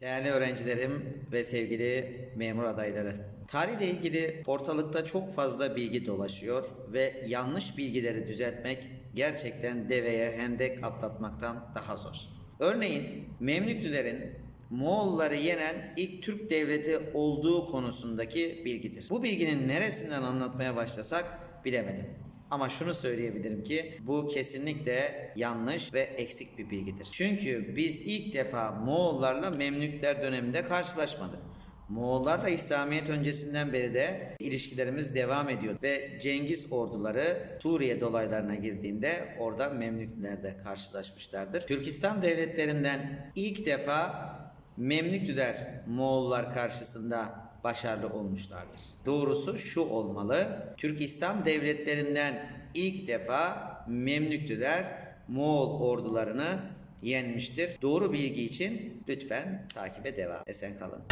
Değerli öğrencilerim ve sevgili memur adayları. Tarihle ilgili ortalıkta çok fazla bilgi dolaşıyor ve yanlış bilgileri düzeltmek gerçekten deveye hendek atlatmaktan daha zor. Örneğin Memlüklülerin Moğolları yenen ilk Türk devleti olduğu konusundaki bilgidir. Bu bilginin neresinden anlatmaya başlasak bilemedim. Ama şunu söyleyebilirim ki bu kesinlikle yanlış ve eksik bir bilgidir. Çünkü biz ilk defa Moğollarla Memlükler döneminde karşılaşmadık. Moğollarla İslamiyet öncesinden beri de ilişkilerimiz devam ediyor ve Cengiz orduları Suriye dolaylarına girdiğinde orada Memlüklülerle karşılaşmışlardır. Türkistan devletlerinden ilk defa Memlüklüler Moğollar karşısında başarılı olmuşlardır. Doğrusu şu olmalı. Türk İslam devletlerinden ilk defa Memlüklüler Moğol ordularını yenmiştir. Doğru bilgi için lütfen takibe devam. Esen kalın.